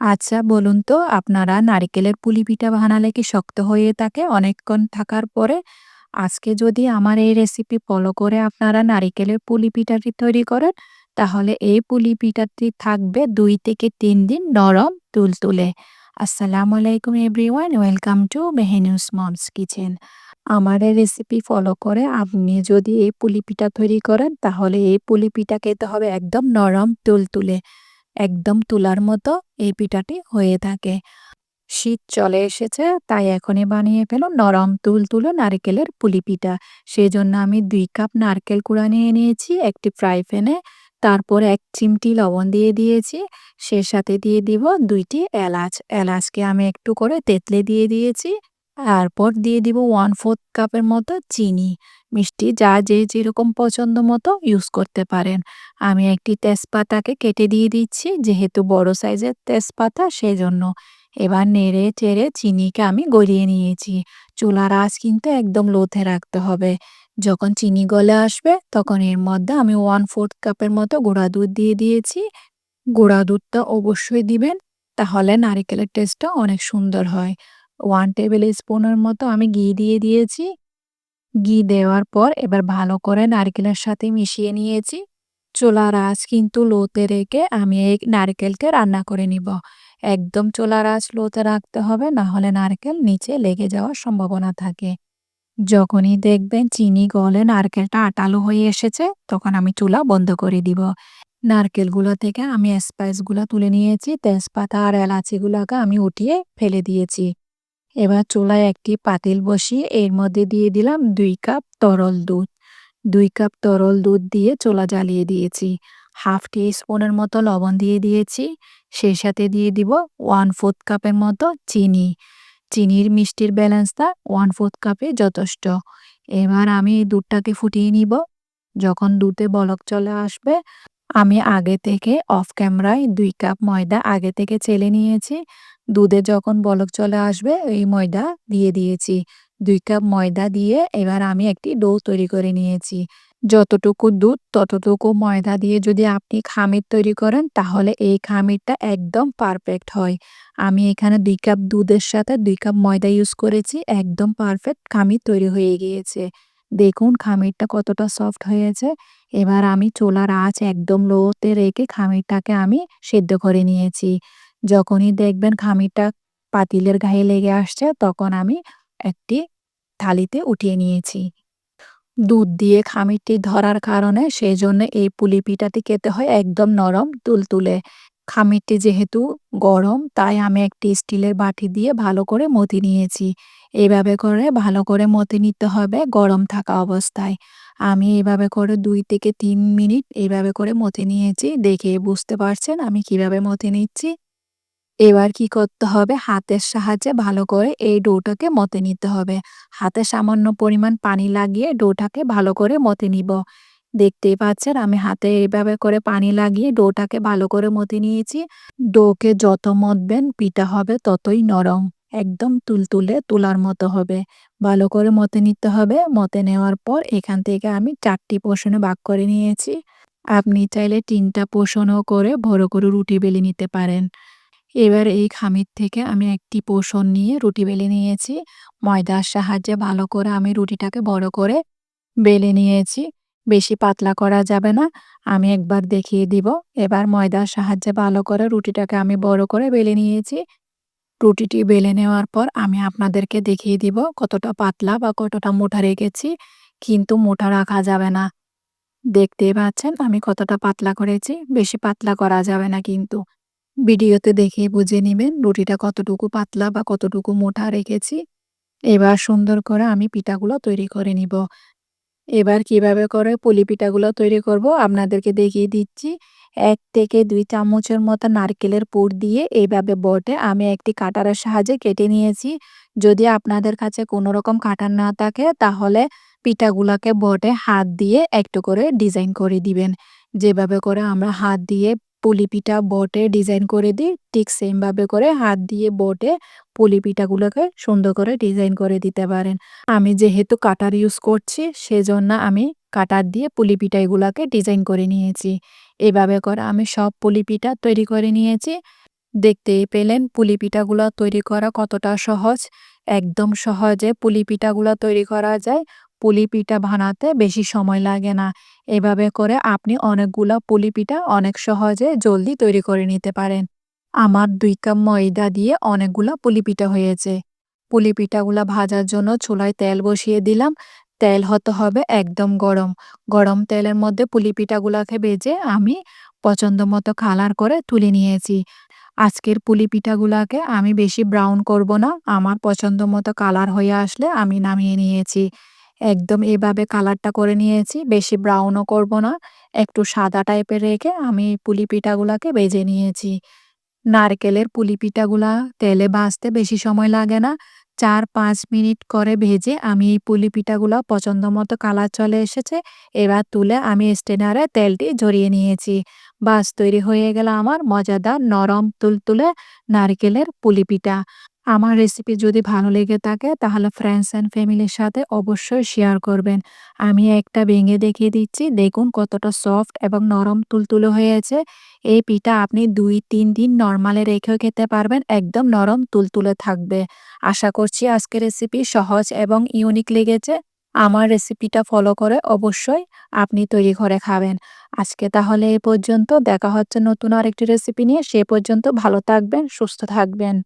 আচ্ছা বলুন তো আপনারা নারিকেলের পুলি পিঠা বানালে কি শক্ত হয়ে থাকে অনেকক্ষণ থাকার পরে? আজকে যদি আমার এই রেসিপি ফলো করে আপনারা নারিকেলের পুলি পিঠাটি তৈরি করেন, তাহলে এই পুলি পিঠাটি থাকবে দুই থেকে তিন দিন নরম তুলতুলে। আসসালামু আলাইকুম everyone welcome to Mehenus moms kitchen. আমার এই রেসিপি ফলো করে আপনি যদি এই পুলি পিঠা তৈরি করেন, তাহলে এই পুলি পিঠা খেতে হবে একদম নরম তুলতুলে। একদম তুলার মতো এই পিঠাটি হয়ে থাকে। শীত চলে এসেছে, তাই এখনই বানিয়ে ফেলো নরম তুল তুলো নারকেলের পুলি পিঠা। সেই জন্য আমি দুই কাপ নারকেল কুড়া নিয়ে নিয়েছি, একটি ফ্রাই প্যানে, তারপর এক চিমটি লবণ দিয়ে দিয়েছি, সে সাথে দিয়ে দিব দুইটি এলাচ। এলাচকে আমি একটু করে তেতলে দিয়ে দিয়েছি। তারপর দিয়ে দিব ওয়ান ফোর্থ কাপের মতো চিনি। মিষ্টি যা যে যেরকম পছন্দ মতো ইউজ করতে পারেন। আমি একটি তেজপাতাকে কেটে দিয়ে দিচ্ছি, যেহেতু বড় সাইজের তেজপাতা সেজন্য। এবার নেড়ে চেড়ে চিনিকে আমি গলিয়ে নিয়েছি। চুলার আঁচ কিন্তু একদম লোথে রাখতে হবে। যখন চিনি গলে আসবে, তখন এর মধ্যে আমি ওয়ান ফোর্থ কাপের মতো গুঁড়া দুধ দিয়ে দিয়েছি। গুঁড়া দুধটা অবশ্যই দিবেন, তাহলে নারিকেলের টেস্টটা অনেক সুন্দর হয়। ওয়ান টেবিল স্পুনের মতো আমি ঘি দিয়ে দিয়েছি। ঘি দেওয়ার পর এবার ভালো করে নারকেলের সাথে মিশিয়ে নিয়েছি। চোলার আঁচ কিন্তু লোতে রেখে আমি এই নারকেলকে রান্না করে নিব। একদম চোলার আঁচ লোতে রাখতে হবে, না হলে নারকেল নিচে লেগে যাওয়ার সম্ভাবনা থাকে। যখনই দেখবেন চিনি গলে নারকেলটা আটালো হয়ে এসেছে, তখন আমি চুলা বন্ধ করে দিব। নারকেলগুলো থেকে আমি স্পাইসগুলো তুলে নিয়েছি, তেজপাতা আর এলাচিগুলোকে আমি উঠিয়ে ফেলে দিয়েছি। এবার চুলায় একটি পাতিল বসিয়ে এর মধ্যে দিয়ে দিলাম দুই কাপ তরল দুধ। দুই কাপ তরল দুধ দিয়ে চোলা জ্বালিয়ে দিয়েছি। হাফ টি স্পুনের মতো লবণ দিয়ে দিয়েছি। সেই সাথে দিয়ে দিব ওয়ান ফোর্থ কাপের মতো চিনি। চিনির মিষ্টির ব্যালেন্সটা ওয়ান ফোর্থ কাপে যথেষ্ট। এবার আমি দুধটাকে ফুটিয়ে নিব। যখন দুধে বলক চলে আসবে আমি আগে থেকে অফ ক্যামেরায় দুই কাপ ময়দা আগে থেকে চেলে নিয়েছি। দুধে যখন বলক চলে আসবে, এই ময়দা দিয়ে দিয়েছি। দুই কাপ ময়দা দিয়ে এবার আমি একটি ডো তৈরি করে নিয়েছি। যতটুকু দুধ, ততটুকু ময়দা দিয়ে যদি আপনি খামির তৈরি করেন, তাহলে এই খামিরটা একদম পারফেক্ট হয়। আমি এখানে দুই কাপ দুধের সাথে দুই কাপ ময়দা ইউজ করেছি, একদম পারফেক্ট খামির তৈরি হয়ে গিয়েছে। দেখুন খামিরটা কতটা সফট হয়েছে। এবার আমি চোলার আঁচ একদম লোতে রেখে খামিরটাকে আমি সেদ্ধ করে নিয়েছি। যখনই দেখবেন খামিরটা পাতিলের গায়ে লেগে আসছে, তখন আমি একটি থালিতে উঠিয়ে নিয়েছি। দুধ দিয়ে খামিরটি ধরার কারণে সেই জন্য এই পুলি পিঠাটি খেতে হয় একদম নরম, তুলতুলে। খামিরটি যেহেতু গরম, তাই আমি একটি স্টিলের বাটি দিয়ে ভালো করে মতি নিয়েছি। এইভাবে করে ভালো করে মতে নিতে হবে গরম থাকা অবস্থায়। আমি এইভাবে করে দুই থেকে তিন মিনিট এইভাবে করে মতে নিয়েছি। দেখে বুঝতে পারছেন আমি কীভাবে মতে নিচ্ছি? এবার কি করতে হবে? হাতের সাহায্যে ভালো করে এই ডোটাকে মতে নিতে হবে। হাতে সামান্য পরিমাণ পানি লাগিয়ে ডোটাকে ভালো করে মতে নিব। দেখতেই পাচ্ছেন, আমি হাতে এইভাবে করে পানি লাগিয়ে ডোটাকে ভালো করে মতে নিয়েছি। ডোকে যত মতবেন পিঠা হবে ততই নরম, একদম তুলতুলে তুলার মতো হবে। ভালো করে মতে নিতে হবে মতে নেওয়ার পর এখান থেকে আমি চারটি পোষণে ভাগ করে নিয়েছি। আপনি চাইলে তিনটা পোষণও করে বড় করে রুটি বেলে নিতে পারেন। এবার এই খামির থেকে আমি একটি পোষণ নিয়ে রুটি বেলে নিয়েছি। ময়দার সাহায্যে ভালো করে আমি রুটিটাকে বড় করে বেলে নিয়েছি। বেশি পাতলা করা যাবে না। আমি একবার দেখিয়ে দিব। এবার ময়দার সাহায্যে ভালো করে রুটিটাকে আমি বড় করে বেলে নিয়েছি। রুটিটি বেলে নেওয়ার পর আমি আপনাদেরকে দেখিয়ে দিব কতটা পাতলা বা কতটা মোটা রেখেছি, কিন্তু মোটা রাখা যাবে না। দেখতেই পাচ্ছেন আমি কতটা পাতলা করেছি, বেশি পাতলা করা যাবে না কিন্তু। ভিডিওতে দেখে বুঝে নেবেন রুটিটা কতটুকু পাতলা বা কতটুকু মোটা রেখেছি। এবার সুন্দর করে আমি পিঠাগুলো তৈরি করে নিব। এবার কীভাবে করে পুলি পিঠাগুলো তৈরি করব? আপনাদেরকে দেখিয়ে দিচ্ছি। এক থেকে দুই চামচের মতো নারকেলের পুর দিয়ে এইভাবে বটে। আমি একটি কাটারের সাহায্যে কেটে নিয়েছি। যদি আপনাদের কাছে কোনো রকম কাটার না থাকে, তাহলে পিঠাগুলোকে বটে হাত দিয়ে একটু করে ডিজাইন করে দিবেন। যেভাবে করে আমরা হাত দিয়ে পুলি পিঠা বটে ডিজাইন করে দিই, ঠিক সেমভাবে করে হাত দিয়ে বটে পুলি পিঠাগুলোকে সুন্দর করে ডিজাইন করে দিতে পারেন। আমি যেহেতু কাটার ইউজ করছি, সেজন্য আমি কাটার দিয়ে পুলি পিঠাগুলোকে ডিজাইন করে নিয়েছি। এভাবে করে আমি সব পুলি পিঠা তৈরি করে নিয়েছি। দেখতেই পেলেন পুলি পিঠাগুলো তৈরি করা কতটা সহজ। একদম সহজে পুলি পিঠাগুলো তৈরি করা যায়। পুলি পিঠা বানাতে বেশি সময় লাগে না। এভাবে করে আপনি অনেকগুলো পুলি পিঠা অনেক সহজে জলদি তৈরি করে নিতে পারেন। আমার দুই কাপ ময়দা দিয়ে অনেকগুলো পুলি পিঠা হয়েছে। পুলি পিঠাগুলো ভাজার জন্য চুলায় তেল বসিয়ে দিলাম। তেল হতে হবে একদম গরম। গরম তেলের মধ্যে পুলি পিঠাগুলোকে ভেজে আমি পছন্দ মতো কালার করে তুলে নিয়েছি। আজকের পুলি পিঠাগুলাকে আমি বেশি ব্রাউন করব না। আমার পছন্দ মতো কালার হয়ে আসলে আমি নামিয়ে নিয়েছি। একদম এভাবে কালারটা করে নিয়েছি। বেশি ব্রাউনও করব না। একটু সাদা টাইপের রেখে আমি পুলি পিঠাগুলাকে ভেজে নিয়েছি। নারকেলের পুলি পিঠাগুলা তেলে ভাজতে বেশি সময় লাগে না। চার পাঁচ মিনিট করে ভেজে আমি এই পুলি পিঠাগুলো পছন্দ মতো কালার চলে এসেছে। এবার তুলে আমি স্টেনারে তেলটি ঝরিয়ে নিয়েছি। বাস তৈরি হয়ে গেল আমার মজাদার নরম তুলতুলে নারকেলের পুলি পিঠা। আমার রেসিপি যদি ভালো লেগে থাকে, তাহলে ফ্রেন্ডস অ্যান্ড ফ্যামিলির সাথে অবশ্যই শেয়ার করবেন। আমি একটা ভেঙে দেখিয়ে দিচ্ছি। দেখুন কতটা সফট এবং নরম তুলতুলো হয়েছে। এই পিঠা আপনি দুই, তিন দিন নর্মালে রেখেও খেতে পারবেন। একদম নরম তুলতুলে থাকবে। আশা করছি আজকের রেসিপি সহজ এবং ইউনিক লেগেছে। আমার রেসিপিটা ফলো করে অবশ্যই আপনি তৈরি করে খাবেন। আজকে তাহলে এ পর্যন্ত। দেখা হচ্ছে নতুন আরেকটি রেসিপি নিয়ে। সে পর্যন্ত ভালো থাকবেন, সুস্থ থাকবেন।